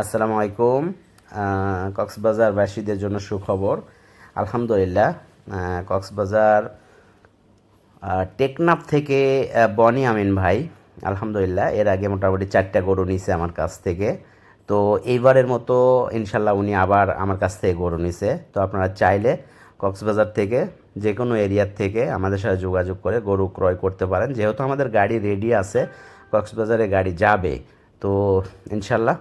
আসসালামু আলাইকুম। কক্সবাজারবাসীদের জন্য সুখবর। আলহামদুলিল্লাহ কক্সবাজার টেকনাফ থেকে বনি আমিন ভাই, আলহামদুলিল্লাহ, এর আগে মোটামুটি চারটা গরু নিছে আমার কাছ থেকে। তো এইবারের মতো ইনশাল্লাহ উনি আবার আমার কাছ থেকে গরু নিছে। তো আপনারা চাইলে কক্সবাজার থেকে যে কোনো এরিয়ার থেকে আমাদের সাথে যোগাযোগ করে গরু ক্রয় করতে পারেন। যেহেতু আমাদের গাড়ি রেডি আছে, কক্সবাজারে গাড়ি যাবে। তো ইনশাল্লাহ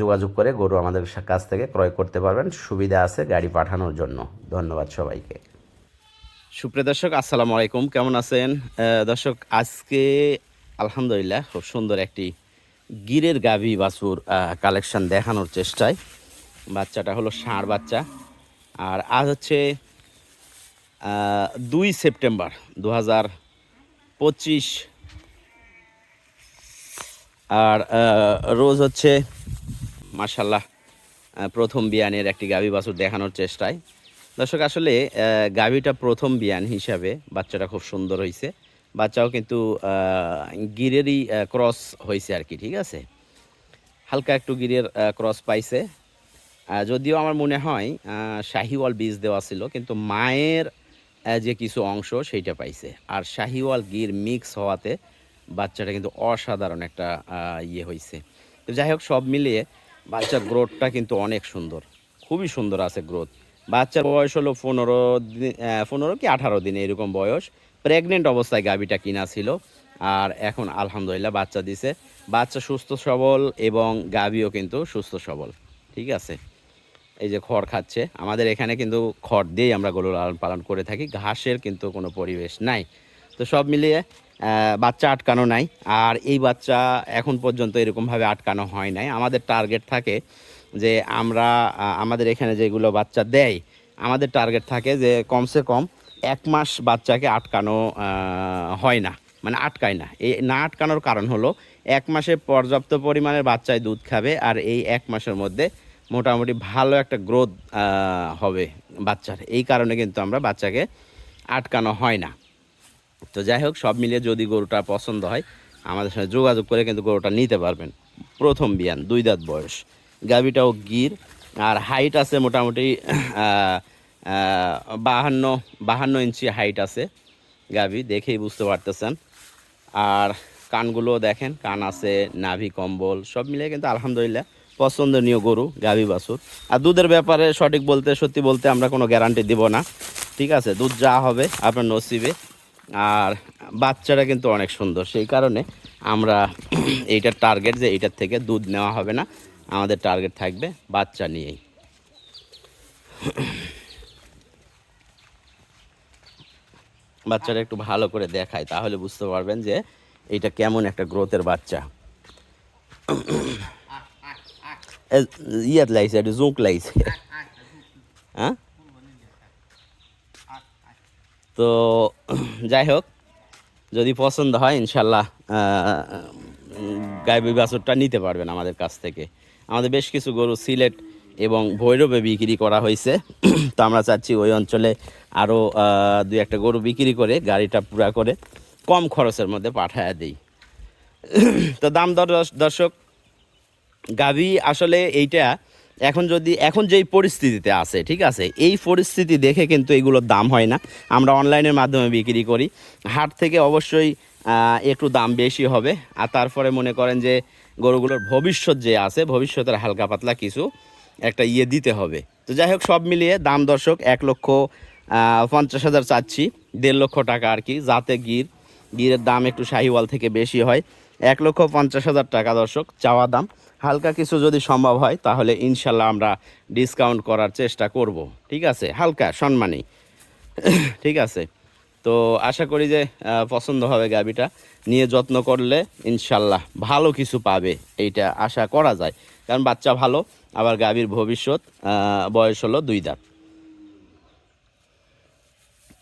যোগাযোগ করে গরু আমাদের কাছ থেকে ক্রয় করতে পারবেন। সুবিধা আছে গাড়ি পাঠানোর জন্য। ধন্যবাদ সবাইকে। সুপ্রিয় দর্শক, আসসালামু আলাইকুম। কেমন আছেন? দর্শক, আজকে আলহামদুলিল্লাহ খুব সুন্দর একটি গিরের গাভী বাছুর কালেকশন দেখানোর চেষ্টায়। বাচ্চাটা হলো ষাঁড় বাচ্চা। আর আজ হচ্ছে দুই সেপ্টেম্বর দু হাজার পঁচিশ। আর রোজ হচ্ছে মার্শাল্লাহ প্রথম বিয়ানের একটি গাভী বাছুর দেখানোর চেষ্টায়। দর্শক, আসলে গাভীটা প্রথম বিয়ান হিসাবে বাচ্চাটা খুব সুন্দর হয়েছে বাচ্চাও কিন্তু গিরেরই ক্রস হয়েছে আর কি, ঠিক আছে? হালকা একটু গিরের ক্রস পাইছে। যদিও আমার মনে হয় শাহিওয়াল বীজ দেওয়া ছিল, কিন্তু মায়ের যে কিছু অংশ সেইটা পাইছে। আর শাহিওয়াল গির মিক্স হওয়াতে বাচ্চাটা কিন্তু অসাধারণ একটা ইয়ে হয়েছে তো যাই হোক, সব মিলিয়ে বাচ্চার গ্রোথটা কিন্তু অনেক সুন্দর। খুবই সুন্দর আছে গ্রোথ। বাচ্চার বয়স হলো পনেরো দিন পনেরো কি আঠারো দিন এরকম বয়স। প্রেগনেন্ট অবস্থায় গাভীটা কিনা ছিল। আর এখন আলহামদুলিল্লাহ বাচ্চা দিছে। বাচ্চা সুস্থ সবল এবং গাভীও কিন্তু সুস্থ সবল। ঠিক আছে? এই যে খড় খাচ্ছে। আমাদের এখানে কিন্তু খড় দিয়েই আমরা গরু লালন পালন করে থাকি। ঘাসের কিন্তু কোনো পরিবেশ নাই। তো সব মিলিয়ে বাচ্চা আটকানো নাই। আর এই বাচ্চা এখন পর্যন্ত এরকমভাবে আটকানো হয় নাই। আমাদের টার্গেট থাকে যে আমরা আমাদের এখানে যেগুলো বাচ্চা দেয়, আমাদের টার্গেট থাকে যে কমসে কম এক মাস বাচ্চাকে আটকানো হয় না মানে আটকায় না। এই না আটকানোর কারণ হলো এক মাসে পর্যাপ্ত পরিমাণের বাচ্চায় দুধ খাবে আর এই এক মাসের মধ্যে মোটামুটি ভালো একটা গ্রোথ হবে বাচ্চার। এই কারণে কিন্তু আমরা বাচ্চাকে আটকানো হয় না। তো যাই হোক, সব মিলিয়ে যদি গরুটা পছন্দ হয়, আমাদের সঙ্গে যোগাযোগ করে কিন্তু গরুটা নিতে পারবেন। প্রথম বিয়ান, দুই দাঁত বয়স। গাভিটাও গির, আর হাইট আছে মোটামুটি বাহান্ন বাহান্ন ইঞ্চি হাইট আছে গাভি, দেখেই বুঝতে পারতেছেন। আর কানগুলো দেখেন, কান আছে, নাভি, কম্বল, সব মিলিয়ে কিন্তু আলহামদুলিল্লাহ পছন্দনীয় গরু, গাভী বাছুর। আর দুধের ব্যাপারে সঠিক বলতে, সত্যি বলতে আমরা কোনো গ্যারান্টি দিব না। ঠিক আছে, দুধ যা হবে আপনার নসিবে। আর বাচ্চাটা কিন্তু অনেক সুন্দর। সেই কারণে আমরা এইটার টার্গেট যে এইটার থেকে দুধ নেওয়া হবে না, আমাদের টার্গেট থাকবে বাচ্চা নিয়েই। বাচ্চারা একটু ভালো করে দেখায়, তাহলে বুঝতে পারবেন যে এইটা কেমন একটা গ্রোথের বাচ্চা। ইয়াত লাইছে, একটু জোঁক লাইছে। হ্যাঁ? তো যাই হোক, যদি পছন্দ হয় ইনশাল্লাহ গাইবি বাছুরটা নিতে পারবেন আমাদের কাছ থেকে। আমাদের বেশ কিছু গরু সিলেট এবং ভৈরবে বিক্রি করা হয়েছে। তো আমরা চাচ্ছি ওই অঞ্চলে আরও দুই একটা গরু বিক্রি করে, গাড়িটা পুরা করে কম খরচের মধ্যে পাঠায় দিই। তো দাম দর, দর্শক, গাভী আসলে এইটা এখন যদি, এখন যেই পরিস্থিতিতে আছে, ঠিক আছে, এই পরিস্থিতি দেখে কিন্তু এগুলোর দাম হয় না। আমরা অনলাইনের মাধ্যমে বিক্রি করি। হাট থেকে অবশ্যই একটু দাম বেশি হবে। আর তারপরে মনে করেন যে, গরুগুলোর ভবিষ্যৎ যে আছে, ভবিষ্যতের হালকা পাতলা কিছু একটা ইয়ে দিতে হবে। তো যাই হোক, সব মিলিয়ে দাম দর্শক এক লক্ষ পঞ্চাশ হাজার চাচ্ছি। দেড় লক্ষ টাকা আর কি, যাতে গির, গিরের দাম একটু শাহিওয়াল থেকে বেশি হয়। এক লক্ষ পঞ্চাশ হাজার টাকা দর্শক, চাওয়া দাম। হালকা কিছু যদি সম্ভব হয়, তাহলে ইনশাল্লাহ আমরা ডিসকাউন্ট করার চেষ্টা করব। ঠিক আছে? হালকা, সম্মানী। ঠিক আছে? তো আশা করি যে পছন্দ হবে গাবিটা। নিয়ে যত্ন করলে ইনশাল্লাহ ভালো কিছু পাবে, এইটা আশা করা যায়। কারণ বাচ্চা ভালো, আবার গাভীর ভবিষ্যৎ বয়স হলো দুই দাঁত।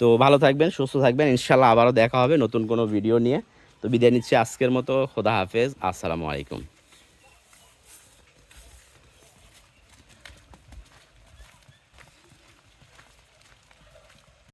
তো ভালো থাকবেন, সুস্থ থাকবেন। ইনশাল্লাহ আবারও দেখা হবে নতুন কোনো ভিডিও নিয়ে। তো বিদায় নিচ্ছি আজকের মতো খোদা হাফেজ আসসালামু আলাইকুম।